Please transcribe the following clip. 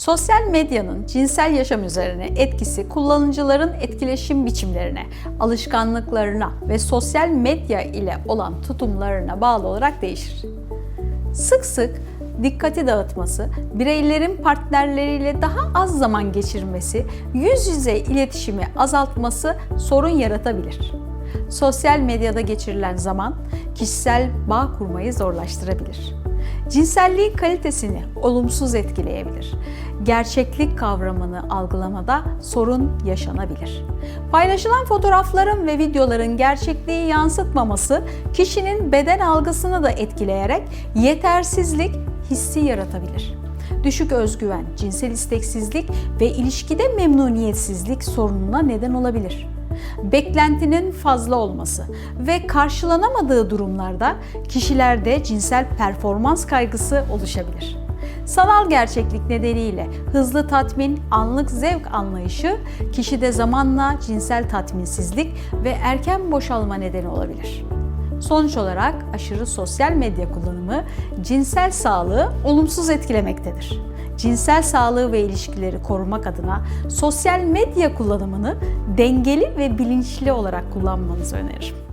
Sosyal medyanın cinsel yaşam üzerine etkisi kullanıcıların etkileşim biçimlerine, alışkanlıklarına ve sosyal medya ile olan tutumlarına bağlı olarak değişir. Sık sık dikkati dağıtması, bireylerin partnerleriyle daha az zaman geçirmesi, yüz yüze iletişimi azaltması sorun yaratabilir. Sosyal medyada geçirilen zaman kişisel bağ kurmayı zorlaştırabilir. Cinselliğin kalitesini olumsuz etkileyebilir. Gerçeklik kavramını algılamada sorun yaşanabilir. Paylaşılan fotoğrafların ve videoların gerçekliği yansıtmaması kişinin beden algısını da etkileyerek yetersizlik hissi yaratabilir. Düşük özgüven, cinsel isteksizlik ve ilişkide memnuniyetsizlik sorununa neden olabilir beklentinin fazla olması ve karşılanamadığı durumlarda kişilerde cinsel performans kaygısı oluşabilir. Sanal gerçeklik nedeniyle hızlı tatmin, anlık zevk anlayışı kişide zamanla cinsel tatminsizlik ve erken boşalma nedeni olabilir. Sonuç olarak aşırı sosyal medya kullanımı cinsel sağlığı olumsuz etkilemektedir. Cinsel sağlığı ve ilişkileri korumak adına sosyal medya kullanımını dengeli ve bilinçli olarak kullanmanızı öneririm.